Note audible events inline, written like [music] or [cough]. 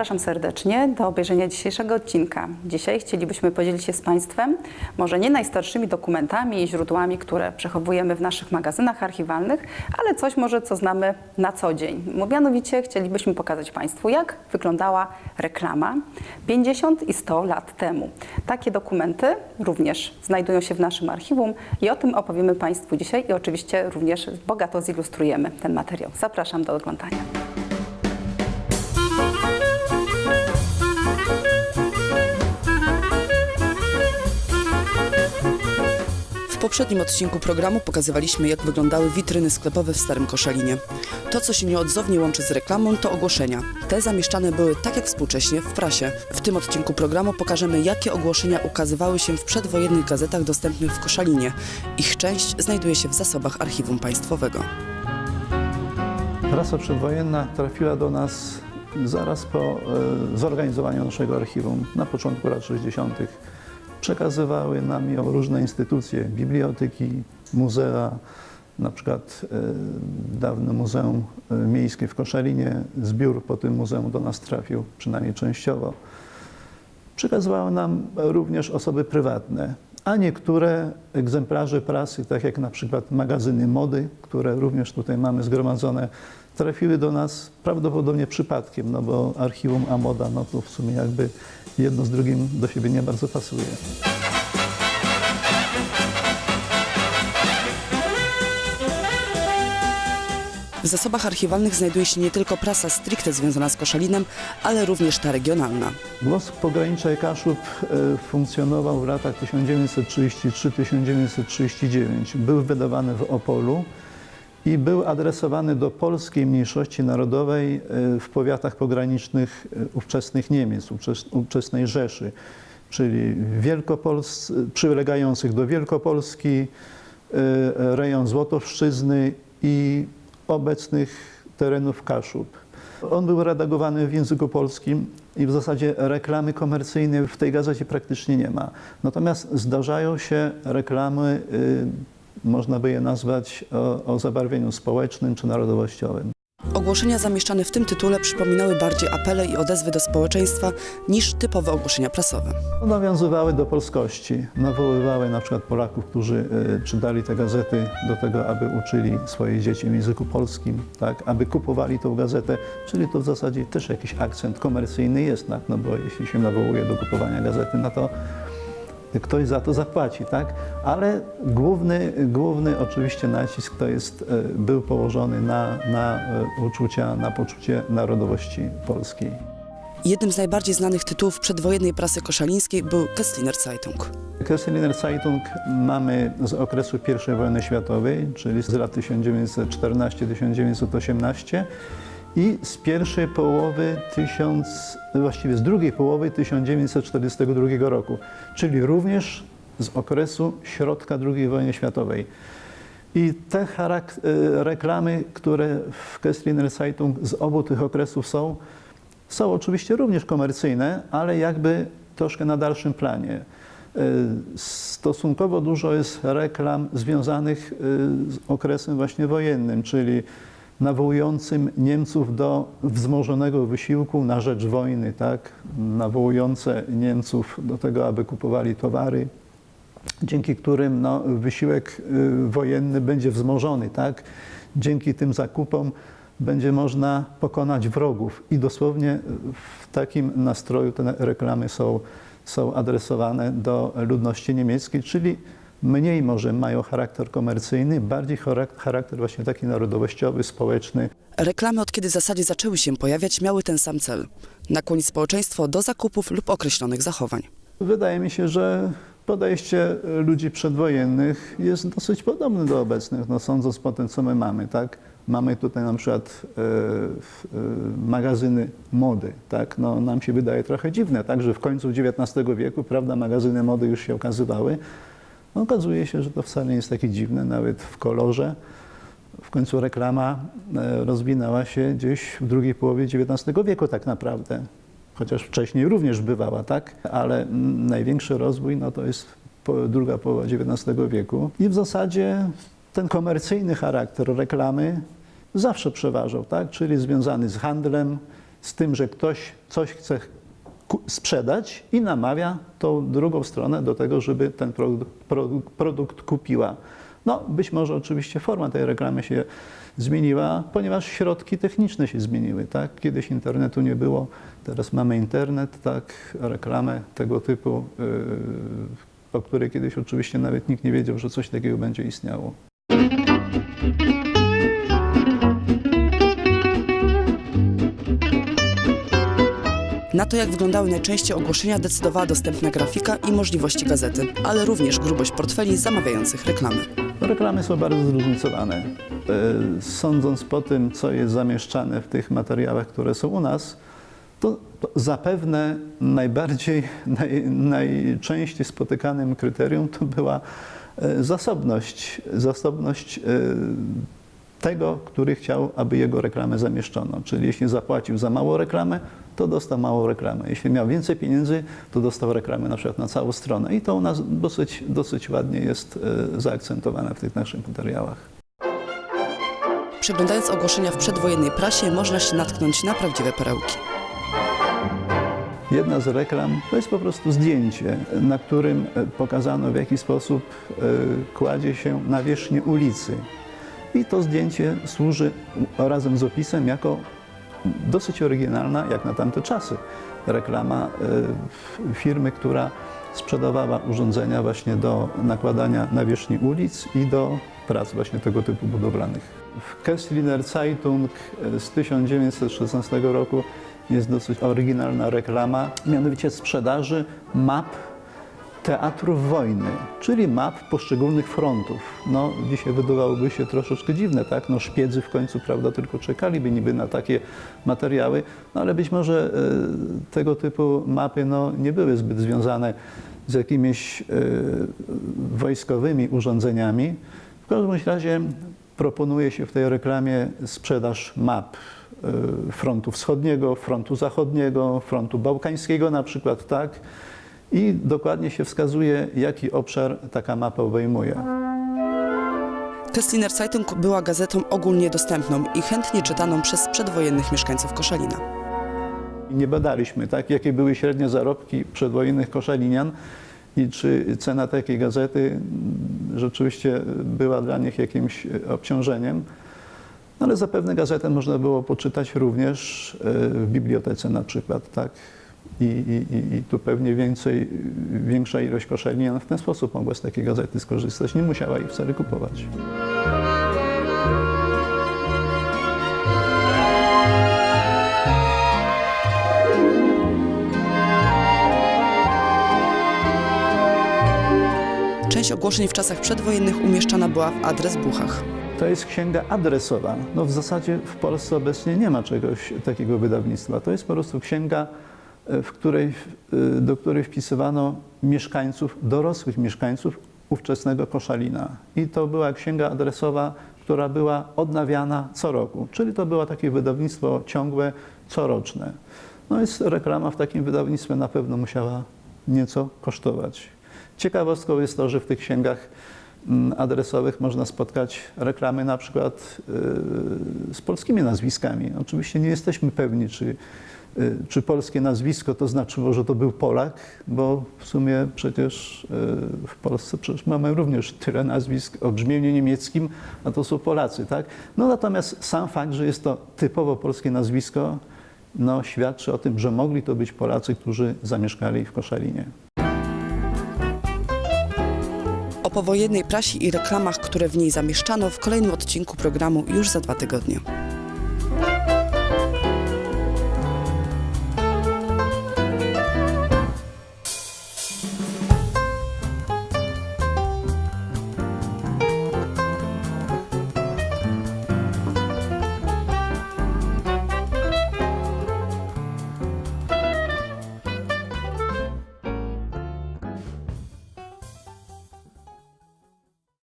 Zapraszam serdecznie do obejrzenia dzisiejszego odcinka. Dzisiaj chcielibyśmy podzielić się z Państwem może nie najstarszymi dokumentami i źródłami, które przechowujemy w naszych magazynach archiwalnych, ale coś może, co znamy na co dzień. Mianowicie chcielibyśmy pokazać Państwu, jak wyglądała reklama 50 i 100 lat temu. Takie dokumenty również znajdują się w naszym archiwum i o tym opowiemy Państwu dzisiaj i oczywiście również bogato zilustrujemy ten materiał. Zapraszam do oglądania. Poprzednim odcinku programu pokazywaliśmy, jak wyglądały witryny sklepowe w Starym Koszalinie. To, co się nieodzownie łączy z reklamą, to ogłoszenia. Te zamieszczane były tak jak współcześnie w prasie. W tym odcinku programu pokażemy, jakie ogłoszenia ukazywały się w przedwojennych gazetach dostępnych w Koszalinie. Ich część znajduje się w zasobach Archiwum Państwowego. Prasa przedwojenna trafiła do nas zaraz po e, zorganizowaniu naszego archiwum, na początku lat 60. Przekazywały nam ją różne instytucje, biblioteki, muzea, na przykład e, dawne Muzeum e, Miejskie w Koszalinie, zbiór po tym muzeum do nas trafił, przynajmniej częściowo. Przekazywały nam również osoby prywatne, a niektóre egzemplarze prasy, tak jak na przykład magazyny mody, które również tutaj mamy zgromadzone, trafiły do nas prawdopodobnie przypadkiem, no bo archiwum a moda, no to w sumie jakby jedno z drugim do siebie nie bardzo pasuje. W zasobach archiwalnych znajduje się nie tylko prasa stricte związana z Koszalinem, ale również ta regionalna. Głos Pogranicza Kaszub e, funkcjonował w latach 1933-1939. Był wydawany w Opolu i był adresowany do polskiej mniejszości narodowej e, w powiatach pogranicznych e, ówczesnych Niemiec, ówczes- ówczesnej Rzeszy, czyli Wielkopols, przylegających do Wielkopolski, rejon Złotowszczyzny i obecnych terenów Kaszub. On był redagowany w języku polskim i w zasadzie reklamy komercyjnej w tej gazecie praktycznie nie ma. Natomiast zdarzają się reklamy, y, można by je nazwać o, o zabarwieniu społecznym czy narodowościowym. Ogłoszenia zamieszczane w tym tytule przypominały bardziej apele i odezwy do społeczeństwa niż typowe ogłoszenia prasowe. Nawiązywały do polskości, nawoływały na przykład Polaków, którzy y, czytali te gazety do tego, aby uczyli swoje dzieci w języku polskim, tak, aby kupowali tą gazetę, czyli to w zasadzie też jakiś akcent komercyjny jest, tak, no bo jeśli się nawołuje do kupowania gazety, no to ktoś za to zapłaci, tak? Ale główny, główny oczywiście nacisk to jest, e, był położony na, na e, uczucia, na poczucie narodowości polskiej. Jednym z najbardziej znanych tytułów przedwojennej prasy koszalińskiej był Kessliner Zeitung. Kesseliner Zeitung mamy z okresu I wojny światowej, czyli z lat 1914-1918 i z pierwszej połowy, tysiąc, właściwie z drugiej połowy 1942 roku, czyli również z okresu środka II wojny światowej. I te e, reklamy, które w Kessliner Zeitung z obu tych okresów są, są oczywiście również komercyjne, ale jakby troszkę na dalszym planie. E, Stosunkowo dużo jest reklam związanych e, z okresem właśnie wojennym, czyli nawołującym Niemców do wzmożonego wysiłku na rzecz wojny, tak? nawołujące Niemców do tego, aby kupowali towary, dzięki którym no, wysiłek y, wojenny będzie wzmożony. Tak? Dzięki tym zakupom będzie można pokonać wrogów. I dosłownie w takim nastroju te reklamy są, są adresowane do ludności niemieckiej, czyli mniej może mają charakter komercyjny, bardziej charak- charakter właśnie taki narodowościowy, społeczny. Reklamy od kiedy w zasadzie zaczęły się pojawiać miały ten sam cel. Nakłonić społeczeństwo do zakupów lub określonych zachowań. Wydaje mi się, że podejście ludzi przedwojennych jest dosyć podobne do obecnych, no, sądząc po tym, co my mamy. Tak? Mamy tutaj na przykład e, e, magazyny mody. Tak? No, nam się wydaje trochę dziwne, tak? że w końcu XIX wieku prawda, magazyny mody już się ukazywały. No, okazuje się, że to wcale nie jest takie dziwne, nawet w kolorze. W końcu reklama e, rozwinęła się gdzieś w drugiej połowie XIX wieku tak naprawdę. Chociaż wcześniej również bywała, tak? Ale największy rozwój no to jest druga połowa XIX wieku. I w zasadzie ten komercyjny charakter reklamy zawsze przeważał, tak? Czyli związany z handlem, z tym, że ktoś coś chce sprzedać i namawia tą drugą stronę do tego, żeby ten produkt, produkt, kupiła. No, być może oczywiście forma tej reklamy się zmieniła, ponieważ środki techniczne się zmieniły. Tak? Kiedyś internetu nie było, teraz mamy internet, tak? reklamę tego typu, yy, o której kiedyś oczywiście nawet nikt nie wiedział, że coś takiego będzie istniało. Na to, jak wyglądały najczęściej ogłoszenia, decydowała dostępna grafika i możliwości gazety, ale również grubość portfeli zamawiających reklamy. Reklamy są bardzo zróżnicowane. E, Sądząc po tym, co jest zamieszczane w tych materiałach, które są u nas, to, zapewne najbardziej, [laughs] naj, najczęściej spotykanym kryterium to była e, zasobność. Zasobność e, tego, który chciał, aby jego reklamę zamieszczono. Czyli jeśli zapłacił za małą reklamę, to dostał małą reklamę. Jeśli miał więcej pieniędzy, to dostał reklamę na przykład na całą stronę. I to u nas dosyć, dosyć ładnie jest e, zaakcentowane w tych naszych materiałach. Przeglądając ogłoszenia w przedwojennej prasie, można się natknąć na prawdziwe perełki. Jedna z reklam to jest po prostu zdjęcie, na którym e, pokazano w jaki sposób e, kładzie się nawierzchnię ulicy. I to zdjęcie służy razem z opisem jako dosyć oryginalna, jak na tamte czasy, reklama e, firmy, która sprzedawała urządzenia właśnie do nakładania nawierzchni ulic i do prac właśnie tego typu budowlanych. W Kessliner Zeitung e, z 1916 roku jest dosyć oryginalna reklama, mianowicie sprzedaży map teatrów wojny, czyli map poszczególnych frontów. No, dzisiaj wydawałoby się troszeczkę dziwne, tak? No, szpiedzy w końcu, prawda, tylko czekaliby niby na takie materiały, no ale być może e, tego typu mapy no, nie były zbyt związane z jakimiś e, wojskowymi urządzeniami. W każdym razie proponuje się w tej reklamie sprzedaż map e, frontu wschodniego, frontu zachodniego, frontu bałkańskiego na przykład, tak? I dokładnie się wskazuje, jaki obszar taka mapa obejmuje. Kessliner Zeitung była gazetą ogólnie dostępną i chętnie czytaną przez przedwojennych mieszkańców Koszalina. Nie badaliśmy, tak, jakie były średnie zarobki przedwojennych koszalinian i czy cena takiej gazety rzeczywiście była dla nich jakimś e, obciążeniem. No ale zapewne gazetę można było poczytać również e, w bibliotece na przykład, tak. I, i, i- tu pewnie więcej, większa ilość koszalinian w ten sposób mogła z takiej gazety skorzystać. Nie musiała ich wcale kupować. Część ogłoszeń w czasach przedwojennych umieszczana była w adres Buchach. To jest księga adresowa. No w zasadzie w Polsce obecnie nie ma czegoś takiego wydawnictwa. To jest po prostu księga, w której, e, do której wpisywano mieszkańców, dorosłych mieszkańców ówczesnego Koszalina. I to była księga adresowa, która była odnawiana co roku. Czyli to było takie wydawnictwo ciągłe, coroczne. No więc reklama w takim wydawnictwie na pewno musiała nieco kosztować. Ciekawostką jest to, że w tych księgach mm, adresowych można spotkać reklamy na przykład y, z polskimi nazwiskami. Oczywiście nie jesteśmy pewni, czy, y, czy polskie nazwisko to znaczyło, że to był Polak, bo w sumie przecież y, w Polsce przecież mamy również tyle nazwisk o brzmieniu niemieckim, a to są Polacy, tak? No natomiast sam fakt, że jest to typowo polskie nazwisko, no, świadczy o tym, że mogli to być Polacy, którzy zamieszkali w Koszalinie. O powojennej prasie i reklamach, które w niej zamieszczano w kolejnym odcinku programu już za dwa tygodnie.